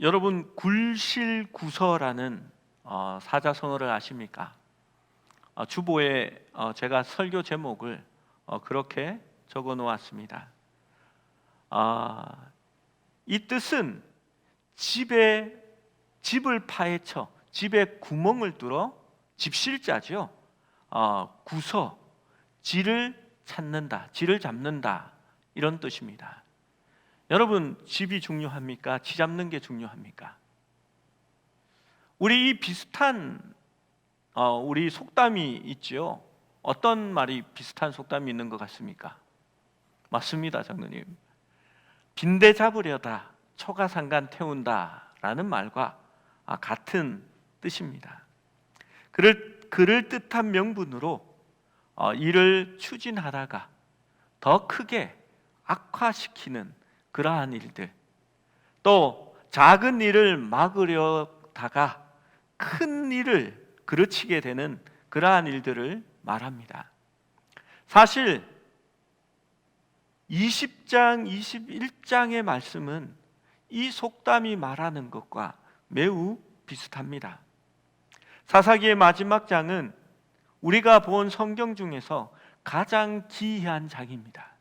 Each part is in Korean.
여러분 굴실구서라는 어, 사자성어를 아십니까? 어, 주보에 어, 제가 설교 제목을 어, 그렇게 적어 놓았습니다. 아, 이 뜻은 집에 집을 파헤쳐 집에 구멍을 뚫어 집실자죠. 어, 구서 지를 찾는다, 지를 잡는다 이런 뜻입니다. 여러분 집이 중요합니까? 지 잡는 게 중요합니까? 우리 이 비슷한 어, 우리 속담이 있지요. 어떤 말이 비슷한 속담이 있는 것 같습니까? 맞습니다, 장로님. 빈대 잡으려다 초가상간 태운다라는 말과 아, 같은 뜻입니다. 그를 그를 뜻한 명분으로 어, 일을 추진하다가 더 크게 악화시키는 그러한 일들, 또 작은 일을 막으려다가 큰 일을 그르치게 되는 그러한 일들을 말합니다. 사실 20장, 21장의 말씀은 이 속담이 말하는 것과 매우 비슷합니다. 사사기의 마지막 장은 우리가 본 성경 중에서 가장 기이한 장입니다.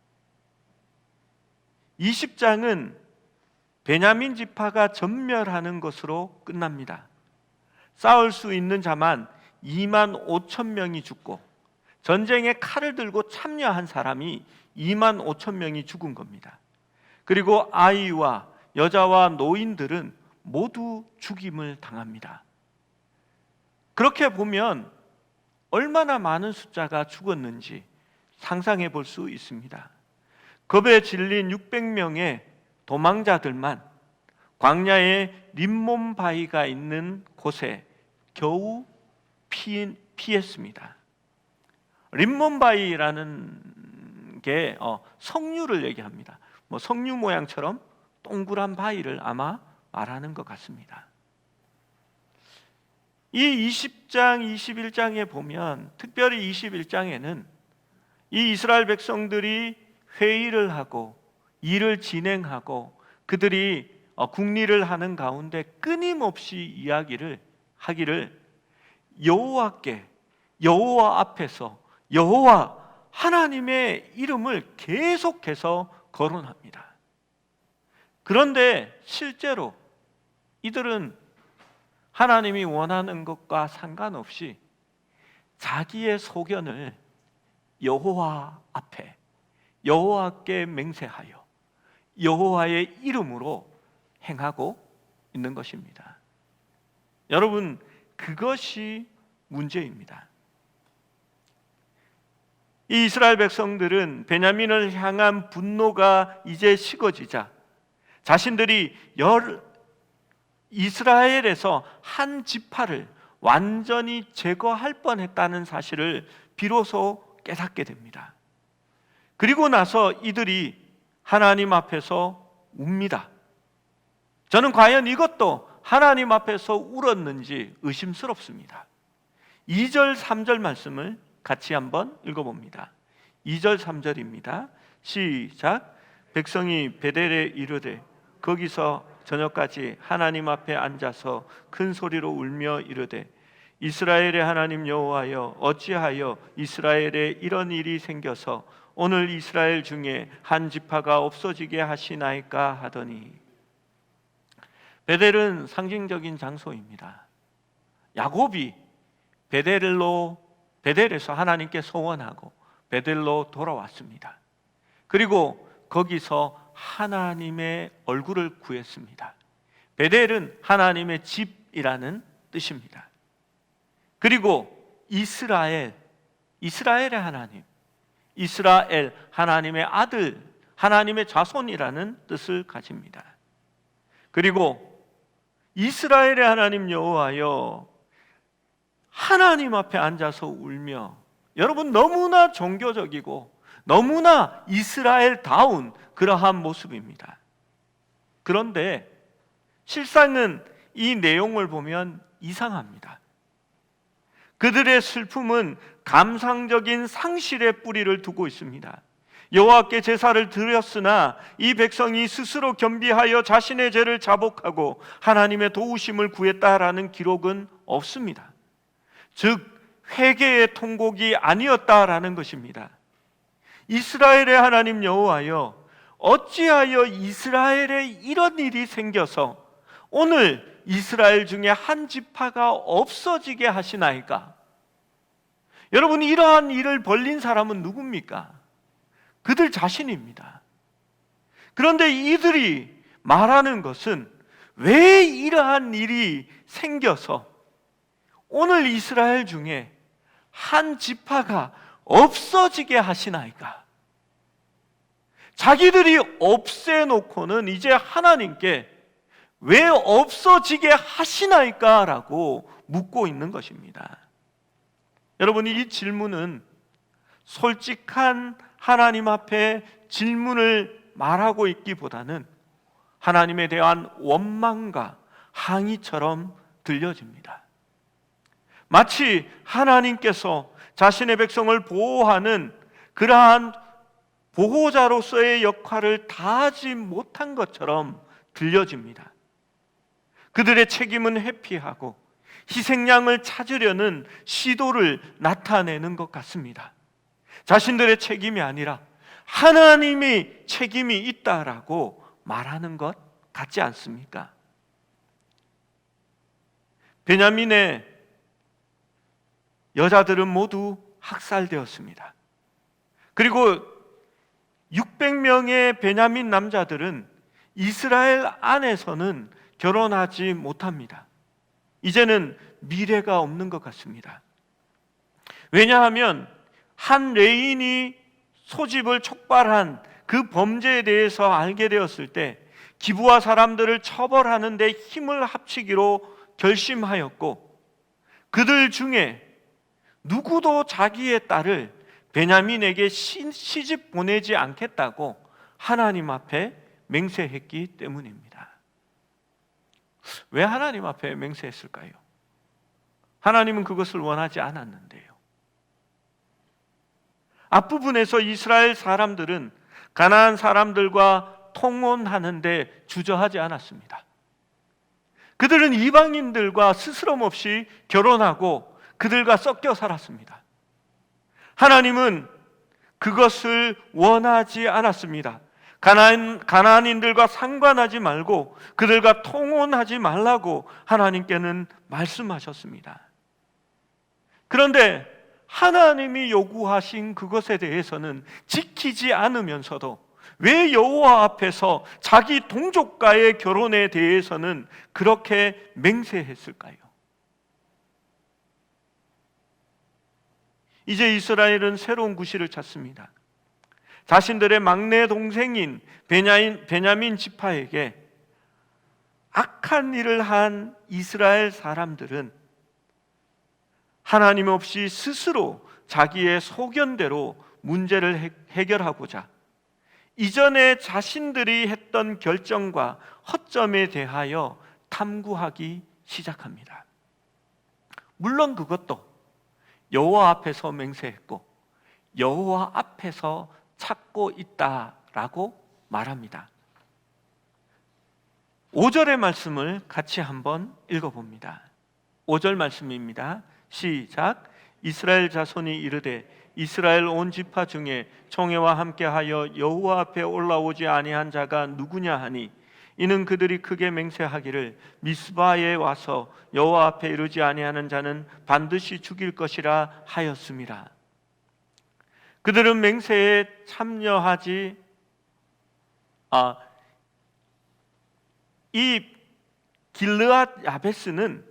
20장은 베냐민 지파가 전멸하는 것으로 끝납니다. 싸울 수 있는 자만 2만 5천 명이 죽고 전쟁에 칼을 들고 참여한 사람이 2만 5천 명이 죽은 겁니다. 그리고 아이와 여자와 노인들은 모두 죽임을 당합니다. 그렇게 보면 얼마나 많은 숫자가 죽었는지 상상해 볼 수 있습니다. 겁에 질린 600명의 도망자들만 광야에 림몬 바위가 있는 곳에 겨우 피, 피했습니다. 림몬 바위라는 게 어, 석류를 얘기합니다. 뭐 석류 모양처럼 동그란 바위를 아마 말하는 것 같습니다. 이 20장, 21장에 보면 특별히 21장에는 이 이스라엘 백성들이 회의를 하고 일을 진행하고 그들이 어, 국리를 하는 가운데 끊임없이 이야기를 하기를 여호와께 여호와 앞에서 여호와 하나님의 이름을 계속해서 거론합니다. 그런데 실제로 이들은 하나님이 원하는 것과 상관없이 자기의 소견을 여호와 앞에 여호와께 맹세하여 여호와의 이름으로 행하고 있는 것입니다. 여러분 그것이 문제입니다. 이 이스라엘 백성들은 베냐민을 향한 분노가 이제 식어지자 자신들이 열 이스라엘에서 한 지파를 완전히 제거할 뻔했다는 사실을 비로소 깨닫게 됩니다. 그리고 나서 이들이 하나님 앞에서 웁니다. 저는 과연 이것도 하나님 앞에서 울었는지 의심스럽습니다. 2절, 3절 말씀을 같이 한번 읽어봅니다. 2절, 3절입니다. 시작. 백성이 베델에 이르되 거기서 저녁까지 하나님 앞에 앉아서 큰 소리로 울며 이르되 이스라엘의 하나님 여호와여 어찌하여 이스라엘에 이런 일이 생겨서 오늘 이스라엘 중에 한 지파가 없어지게 하시나이까 하더니 베델은 상징적인 장소입니다. 야곱이 베델로 베델에서 하나님께 소원하고 베델로 돌아왔습니다. 그리고 거기서 하나님의 얼굴을 구했습니다. 베델은 하나님의 집이라는 뜻입니다. 그리고 이스라엘, 이스라엘의 하나님, 이스라엘 하나님의 아들, 하나님의 자손이라는 뜻을 가집니다. 그리고 이스라엘의 하나님 여호와여 하나님 앞에 앉아서 울며 여러분 너무나 종교적이고 너무나 이스라엘다운 그러한 모습입니다. 그런데 실상은 이 내용을 보면 이상합니다. 그들의 슬픔은 감상적인 상실의 뿌리를 두고 있습니다. 여호와께 제사를 드렸으나 이 백성이 스스로 겸비하여 자신의 죄를 자복하고 하나님의 도우심을 구했다라는 기록은 없습니다. 즉 회개의 통곡이 아니었다라는 것입니다. 이스라엘의 하나님 여호와여 어찌하여 이스라엘에 이런 일이 생겨서 오늘 이스라엘 중에 한 지파가 없어지게 하시나이까? 여러분 이러한 일을 벌린 사람은 누굽니까? 그들 자신입니다. 그런데 이들이 말하는 것은 왜 이러한 일이 생겨서 오늘 이스라엘 중에 한 지파가 없어지게 하시나이까? 자기들이 없애놓고는 이제 하나님께 왜 없어지게 하시나이까? 라고 묻고 있는 것입니다. 여러분, 이 질문은 솔직한 하나님 앞에 질문을 말하고 있기보다는 하나님에 대한 원망과 항의처럼 들려집니다. 마치 하나님께서 자신의 백성을 보호하는 그러한 보호자로서의 역할을 다하지 못한 것처럼 들려집니다. 그들의 책임은 회피하고 희생양을 찾으려는 시도를 나타내는 것 같습니다. 자신들의 책임이 아니라 하나님이 책임이 있다라고 말하는 것 같지 않습니까? 베냐민의 여자들은 모두 학살되었습니다. 그리고 600명의 베냐민 남자들은 이스라엘 안에서는 결혼하지 못합니다. 이제는 미래가 없는 것 같습니다. 왜냐하면 한 레인이 소집을 촉발한 그 범죄에 대해서 알게 되었을 때 기부와 사람들을 처벌하는 데 힘을 합치기로 결심하였고 그들 중에 누구도 자기의 딸을 베냐민에게 시집 보내지 않겠다고 하나님 앞에 맹세했기 때문입니다. 왜 하나님 앞에 맹세했을까요? 하나님은 그것을 원하지 않았는데요. 앞부분에서 이스라엘 사람들은 가나안 사람들과 통혼하는데 주저하지 않았습니다. 그들은 이방인들과 스스럼 없이 결혼하고 그들과 섞여 살았습니다. 하나님은 그것을 원하지 않았습니다. 가나안, 가나안인들과 상관하지 말고 그들과 통혼하지 말라고 하나님께는 말씀하셨습니다. 그런데 하나님이 요구하신 그것에 대해서는 지키지 않으면서도 왜 여호와 앞에서 자기 동족과의 결혼에 대해서는 그렇게 맹세했을까요? 이제 이스라엘은 새로운 구실을 찾습니다. 자신들의 막내 동생인 베냐민, 베냐민 지파에게 악한 일을 한 이스라엘 사람들은 하나님 없이 스스로 자기의 소견대로 문제를 해결하고자 이전에 자신들이 했던 결정과 허점에 대하여 탐구하기 시작합니다. 물론 그것도 여호와 앞에서 맹세했고 여호와 앞에서 찾고 있다라고 말합니다. 5절의 말씀을 같이 한번 읽어봅니다. 5절 말씀입니다. 시작. 이스라엘 자손이 이르되 이스라엘 온 지파 중에 총회와 함께하여 여호와 앞에 올라오지 아니한 자가 누구냐 하니 이는 그들이 크게 맹세하기를 미스바에 와서 여호와 앞에 이르지 아니하는 자는 반드시 죽일 것이라 하였습니다. 그들은 맹세에 참여하지 아, 이 길르앗 야베스는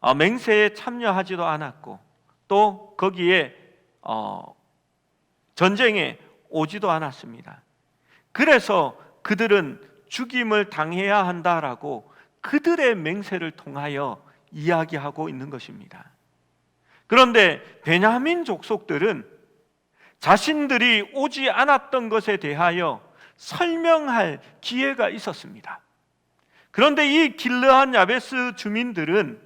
어, 맹세에 참여하지도 않았고 또 거기에 어, 전쟁에 오지도 않았습니다. 그래서 그들은 죽임을 당해야 한다라고 그들의 맹세를 통하여 이야기하고 있는 것입니다. 그런데 베냐민 족속들은 자신들이 오지 않았던 것에 대하여 설명할 기회가 있었습니다. 그런데 이 길르한 야베스 주민들은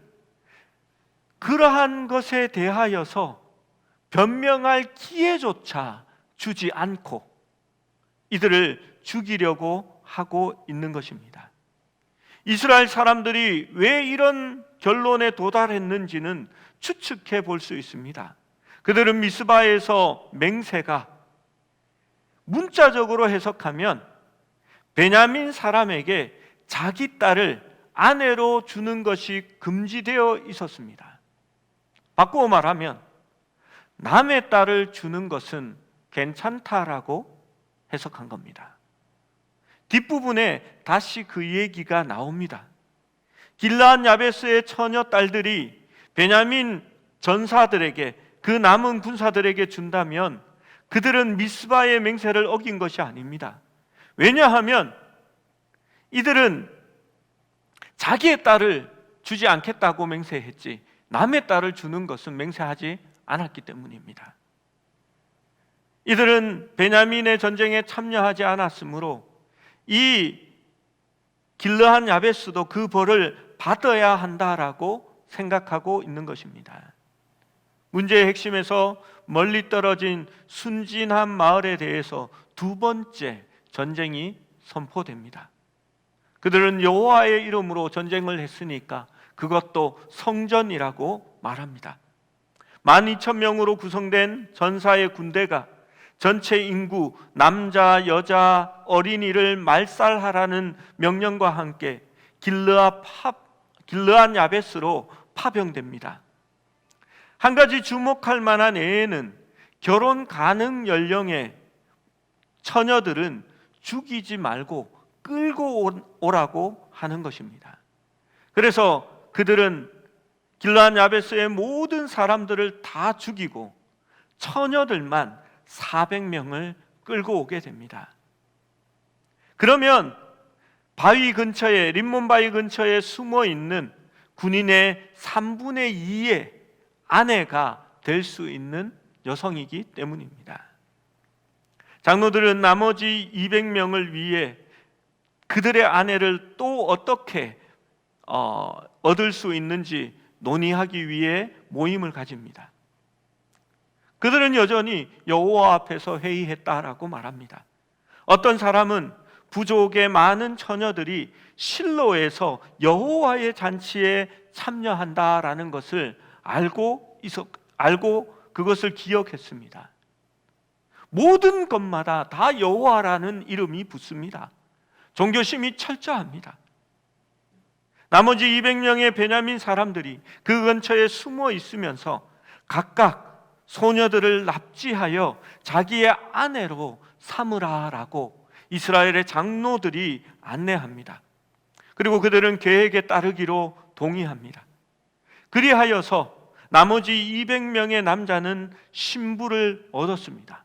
그러한 것에 대하여서 변명할 기회조차 주지 않고 이들을 죽이려고 하고 있는 것입니다. 이스라엘 사람들이 왜 이런 결론에 도달했는지는 추측해 볼 수 있습니다. 그들은 미스바에서 맹세가 문자적으로 해석하면 베냐민 사람에게 자기 딸을 아내로 주는 것이 금지되어 있었습니다. 바꾸어 말하면 남의 딸을 주는 것은 괜찮다라고 해석한 겁니다. 뒷부분에 다시 그 얘기가 나옵니다. 길라한 야베스의 처녀 딸들이 베냐민 전사들에게 그 남은 군사들에게 준다면 그들은 미스바의 맹세를 어긴 것이 아닙니다. 왜냐하면 이들은 자기의 딸을 주지 않겠다고 맹세했지 남의 딸을 주는 것은 맹세하지 않았기 때문입니다. 이들은 베냐민의 전쟁에 참여하지 않았으므로 이 길르한 야베스도 그 벌을 받아야 한다라고 생각하고 있는 것입니다. 문제의 핵심에서 멀리 떨어진 순진한 마을에 대해서 두 번째 전쟁이 선포됩니다. 그들은 여호와의 이름으로 전쟁을 했으니까 그것도 성전이라고 말합니다. 12,000명으로 구성된 전사의 군대가 전체 인구 남자, 여자, 어린이를 말살하라는 명령과 함께 길르아 파, 길르안 야베스로 파병됩니다. 한 가지 주목할 만한 애에는 결혼 가능 연령의 처녀들은 죽이지 말고 끌고 오라고 하는 것입니다. 그래서 그들은 길란 야베스의 모든 사람들을 다 죽이고 처녀들만 400명을 끌고 오게 됩니다. 그러면 바위 근처에 림몬 바위 근처에 숨어 있는 군인의 3분의 2의 아내가 될 수 있는 여성이기 때문입니다. 장로들은 나머지 200명을 위해 그들의 아내를 또 어떻게 어, 얻을 수 있는지 논의하기 위해 모임을 가집니다. 그들은 여전히 여호와 앞에서 회의했다라고 말합니다. 어떤 사람은 부족의 많은 처녀들이 실로에서 여호와의 잔치에 참여한다라는 것을 알고 있었, 알고 그것을 기억했습니다. 모든 것마다 다 여호와라는 이름이 붙습니다. 종교심이 철저합니다. 나머지 200명의 베냐민 사람들이 그 근처에 숨어 있으면서 각각 소녀들을 납치하여 자기의 아내로 삼으라라고 이스라엘의 장로들이 안내합니다. 그리고 그들은 계획에 따르기로 동의합니다. 그리하여서 나머지 200명의 남자는 신부를 얻었습니다.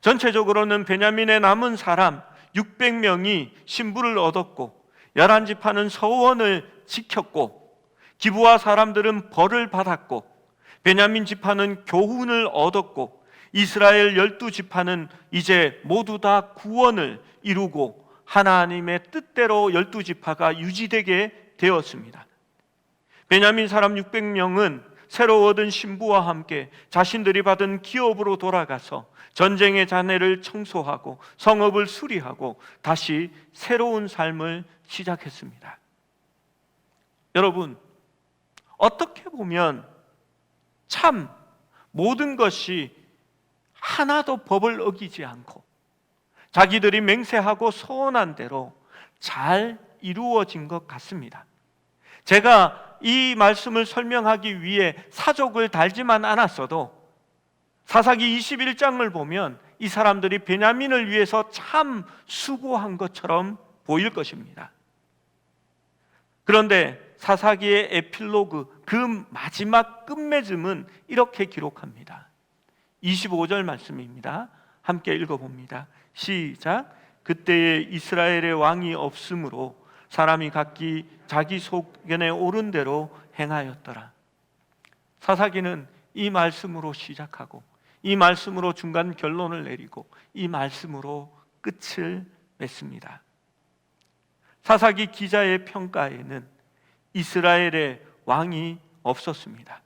전체적으로는 베냐민의 남은 사람 600명이 신부를 얻었고 열한 지파는 서원을 지켰고 기부와 사람들은 벌을 받았고 베냐민 지파는 교훈을 얻었고 이스라엘 열두 지파는 이제 모두 다 구원을 이루고 하나님의 뜻대로 열두 지파가 유지되게 되었습니다. 베냐민 사람 600명은 새로 얻은 신부와 함께 자신들이 받은 기업으로 돌아가서 전쟁의 잔해를 청소하고 성읍을 수리하고 다시 새로운 삶을 시작했습니다. 여러분, 어떻게 보면 참 모든 것이 하나도 법을 어기지 않고 자기들이 맹세하고 소원한 대로 잘 이루어진 것 같습니다. 제가 이 말씀을 설명하기 위해 사족을 달지만 않았어도 사사기 21장을 보면 이 사람들이 베냐민을 위해서 참 수고한 것처럼 보일 것입니다. 그런데 사사기의 에필로그 그 마지막 끝맺음은 이렇게 기록합니다. 25절 말씀입니다. 함께 읽어봅니다. 시작. 그때에 이스라엘의 왕이 없으므로 사람이 각기 자기 소견에 오른 대로 행하였더라. 사사기는 이 말씀으로 시작하고 이 말씀으로 중간 결론을 내리고 이 말씀으로 끝을 맺습니다. 사사기 기자의 평가에는 이스라엘의 왕이 없었습니다.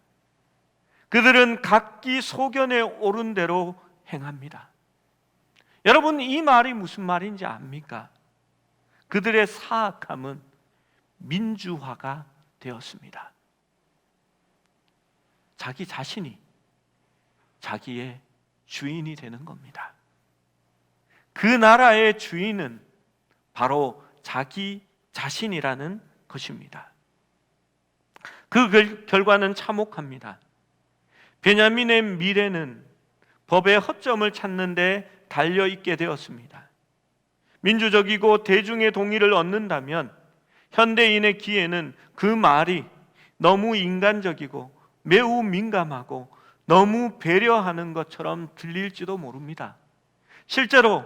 그들은 각기 소견에 오른 대로 행합니다. 여러분 이 말이 무슨 말인지 압니까? 그들의 사악함은 민주화가 되었습니다. 자기 자신이 자기의 주인이 되는 겁니다. 그 나라의 주인은 바로 자기 자신이라는 것입니다. 그 결- 결과는 참혹합니다. 베냐민의 미래는 법의 허점을 찾는 데 달려 있게 되었습니다. 민주적이고 대중의 동의를 얻는다면 현대인의 귀에는 그 말이 너무 인간적이고 매우 민감하고 너무 배려하는 것처럼 들릴지도 모릅니다. 실제로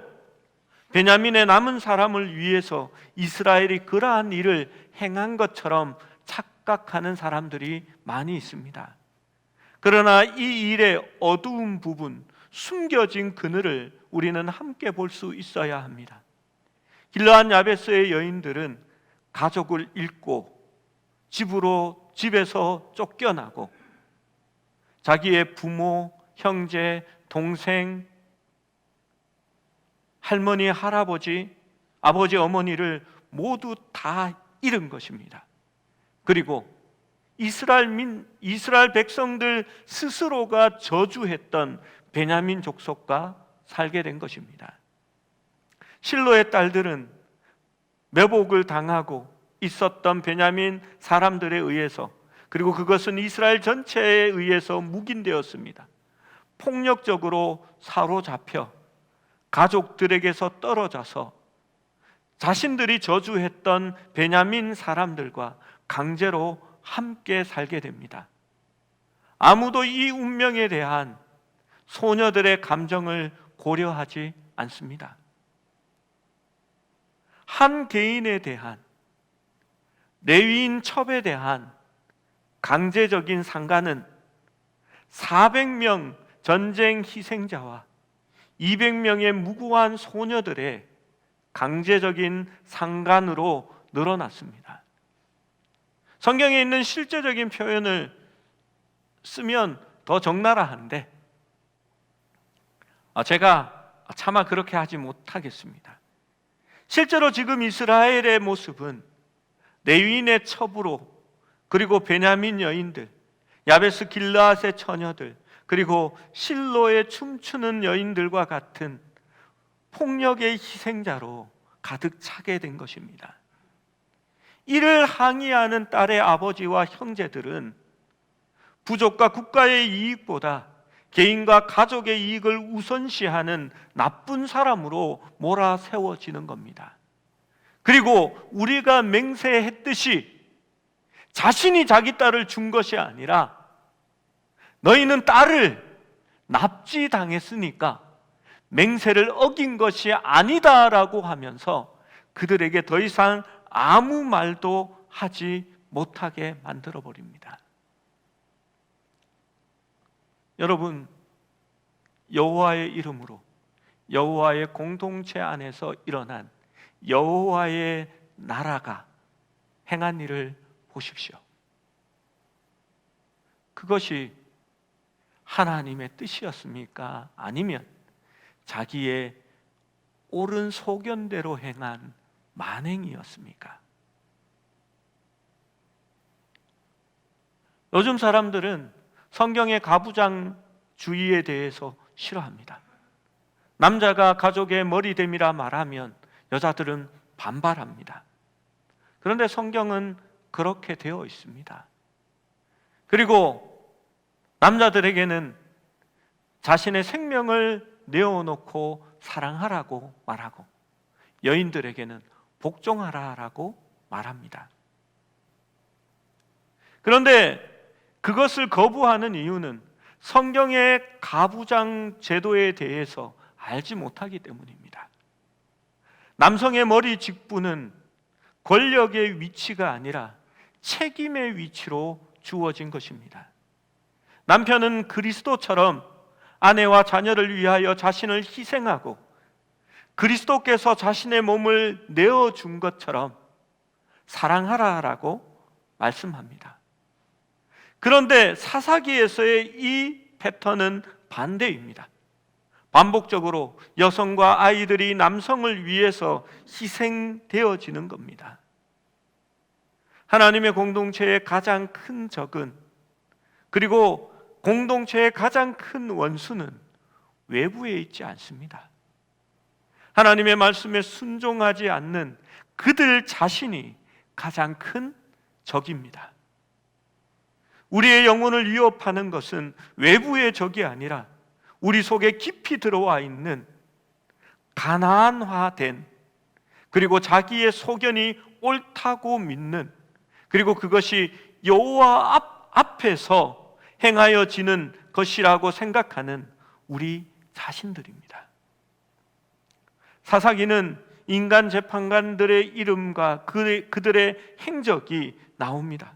베냐민의 남은 사람을 위해서 이스라엘이 그러한 일을 행한 것처럼 착각하는 사람들이 많이 있습니다. 그러나 이 일의 어두운 부분, 숨겨진 그늘을 우리는 함께 볼 수 있어야 합니다. 길라한 야베스의 여인들은 가족을 잃고 집으로 집에서 쫓겨나고 자기의 부모, 형제, 동생, 할머니, 할아버지, 아버지, 어머니를 모두 다 잃은 것입니다. 그리고 이스라엘 민 이스라엘 백성들 스스로가 저주했던 베냐민 족속과 살게 된 것입니다. 실로의 딸들은 매복을 당하고 있었던 베냐민 사람들에 의해서 그리고 그것은 이스라엘 전체에 의해서 묵인되었습니다. 폭력적으로 사로잡혀 가족들에게서 떨어져서 자신들이 저주했던 베냐민 사람들과 강제로 함께 살게 됩니다. 아무도 이 운명에 대한 소녀들의 감정을 고려하지 않습니다. 한 개인에 대한 레위인 첩에 대한 강제적인 상가는 400명 전쟁 희생자와 200명의 무고한 소녀들의 강제적인 상간으로 늘어났습니다. 성경에 있는 실제적인 표현을 쓰면 더 적나라한데 아, 제가 차마 그렇게 하지 못하겠습니다. 실제로 지금 이스라엘의 모습은 레위인의 첩으로 그리고 베냐민 여인들, 야베스 길라앗의 처녀들, 그리고 실로의 춤추는 여인들과 같은 폭력의 희생자로 가득 차게 된 것입니다. 이를 항의하는 딸의 아버지와 형제들은 부족과 국가의 이익보다 개인과 가족의 이익을 우선시하는 나쁜 사람으로 몰아세워지는 겁니다. 그리고 우리가 맹세했듯이 자신이 자기 딸을 준 것이 아니라 너희는 딸을 납치당했으니까 맹세를 어긴 것이 아니다라고 하면서 그들에게 더 이상 아무 말도 하지 못하게 만들어 버립니다. 여러분 여호와의 이름으로 여호와의 공동체 안에서 일어난 여호와의 나라가 행한 일을 보십시오. 그것이 하나님의 뜻이었습니까? 아니면 자기의 옳은 소견대로 행한 만행이었습니까? 요즘 사람들은 성경의 가부장주의에 대해서 싫어합니다. 남자가 가족의 머리됨이라 말하면 여자들은 반발합니다. 그런데 성경은 그렇게 되어 있습니다. 그리고 남자들에게는 자신의 생명을 내어놓고 사랑하라고 말하고 여인들에게는 복종하라라고 말합니다. 그런데 그것을 거부하는 이유는 성경의 가부장 제도에 대해서 알지 못하기 때문입니다. 남성의 머리 직부는 권력의 위치가 아니라 책임의 위치로 주어진 것입니다. 남편은 그리스도처럼 아내와 자녀를 위하여 자신을 희생하고 그리스도께서 자신의 몸을 내어준 것처럼 사랑하라라고 말씀합니다. 그런데 사사기에서의 이 패턴은 반대입니다. 반복적으로 여성과 아이들이 남성을 위해서 희생되어지는 겁니다. 하나님의 공동체의 가장 큰 적은 그리고 공동체의 가장 큰 원수는 외부에 있지 않습니다. 하나님의 말씀에 순종하지 않는 그들 자신이 가장 큰 적입니다. 우리의 영혼을 위협하는 것은 외부의 적이 아니라 우리 속에 깊이 들어와 있는 가난화된 그리고 자기의 소견이 옳다고 믿는 그리고 그것이 여호와 앞, 앞에서 행하여지는 것이라고 생각하는 우리 자신들입니다. 사사기는 인간 재판관들의 이름과 그들의 행적이 나옵니다.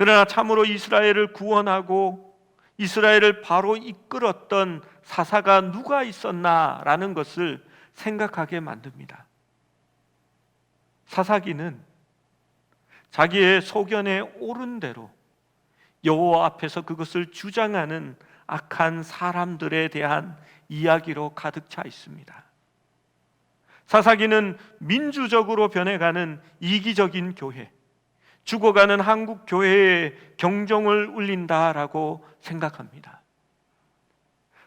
그러나 참으로 이스라엘을 구원하고 이스라엘을 바로 이끌었던 사사가 누가 있었나라는 것을 생각하게 만듭니다. 사사기는 자기의 소견에 옳은 대로 여호와 앞에서 그것을 주장하는 악한 사람들에 대한 이야기로 가득 차 있습니다. 사사기는 민주적으로 변해가는 이기적인 교회, 죽어가는 한국 교회의 경종을 울린다라고 생각합니다.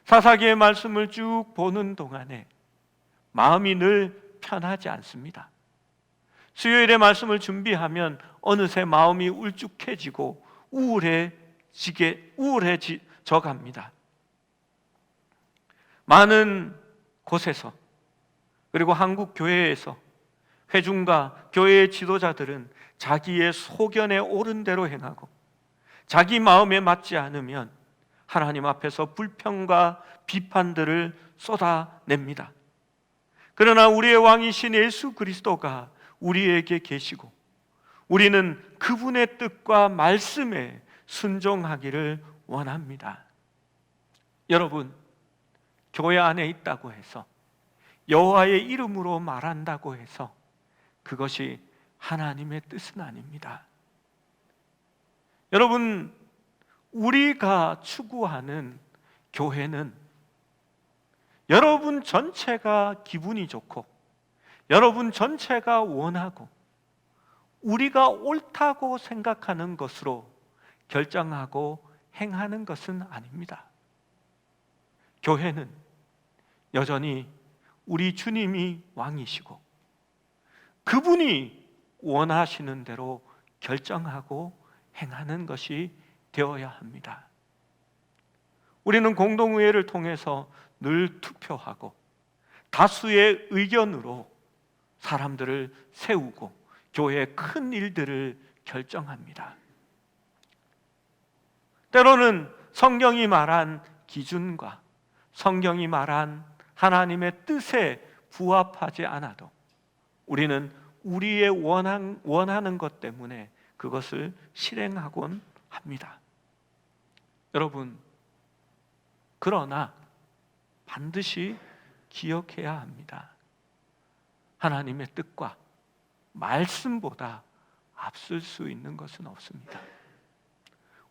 사사기의 말씀을 쭉 보는 동안에 마음이 늘 편하지 않습니다. 수요일에 말씀을 준비하면 어느새 마음이 울쭉해지고 우울해지게 우울해져 갑니다. 많은 곳에서 그리고 한국 교회에서 회중과 교회의 지도자들은 자기의 소견에 옳은 대로 행하고 자기 마음에 맞지 않으면 하나님 앞에서 불평과 비판들을 쏟아냅니다. 그러나 우리의 왕이신 예수 그리스도가 우리에게 계시고 우리는 그분의 뜻과 말씀에 순종하기를 원합니다. 여러분, 교회 안에 있다고 해서 여호와의 이름으로 말한다고 해서 그것이 하나님의 뜻은 아닙니다. 여러분, 우리가 추구하는 교회는 여러분 전체가 기분이 좋고 여러분 전체가 원하고 우리가 옳다고 생각하는 것으로 결정하고 행하는 것은 아닙니다. 교회는 여전히 우리 주님이 왕이시고 그분이 원하시는 대로 결정하고 행하는 것이 되어야 합니다. 우리는 공동의회를 통해서 늘 투표하고 다수의 의견으로 사람들을 세우고 교회의 큰 일들을 결정합니다. 때로는 성경이 말한 기준과 성경이 말한 하나님의 뜻에 부합하지 않아도 우리는 우리의 원한, 원하는 것 때문에 그것을 실행하곤 합니다. 여러분, 그러나 반드시 기억해야 합니다. 하나님의 뜻과 말씀보다 앞설 수 있는 것은 없습니다.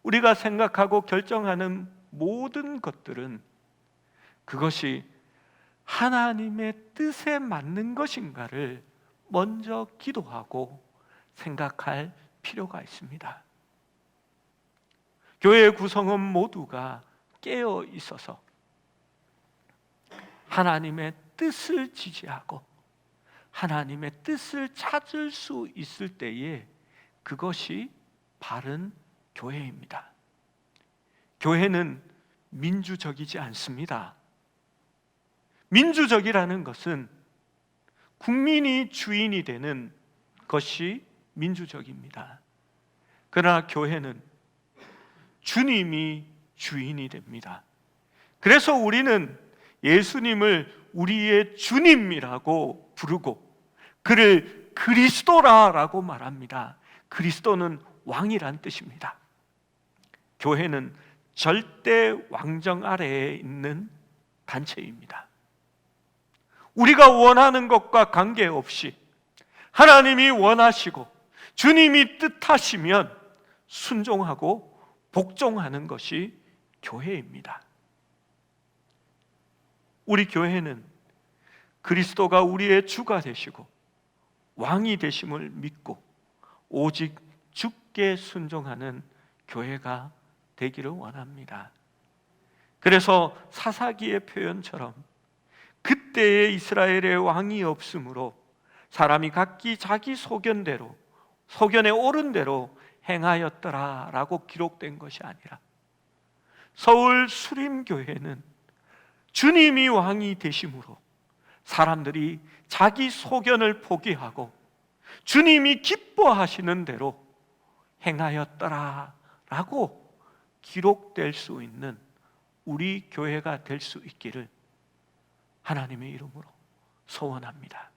우리가 생각하고 결정하는 모든 것들은 그것이 하나님의 뜻에 맞는 것인가를 먼저 기도하고 생각할 필요가 있습니다. 교회의 구성원 모두가 깨어 있어서 하나님의 뜻을 지지하고 하나님의 뜻을 찾을 수 있을 때에 그것이 바른 교회입니다. 교회는 민주적이지 않습니다. 민주적이라는 것은 국민이 주인이 되는 것이 민주적입니다. 그러나 교회는 주님이 주인이 됩니다. 그래서 우리는 예수님을 우리의 주님이라고 부르고 그를 그리스도라라고 말합니다. 그리스도는 왕이란 뜻입니다. 교회는 절대 왕정 아래에 있는 단체입니다. 우리가 원하는 것과 관계없이 하나님이 원하시고 주님이 뜻하시면 순종하고 복종하는 것이 교회입니다. 우리 교회는 그리스도가 우리의 주가 되시고 왕이 되심을 믿고 오직 주께 순종하는 교회가 되기를 원합니다. 그래서 사사기의 표현처럼 그때의 이스라엘의 왕이 없으므로 사람이 각기 자기 소견대로 소견에 옳은 대로 행하였더라라고 기록된 것이 아니라 서울 수림교회는 주님이 왕이 되심으로 사람들이 자기 소견을 포기하고 주님이 기뻐하시는 대로 행하였더라라고 기록될 수 있는 우리 교회가 될 수 있기를 하나님의 이름으로 소원합니다.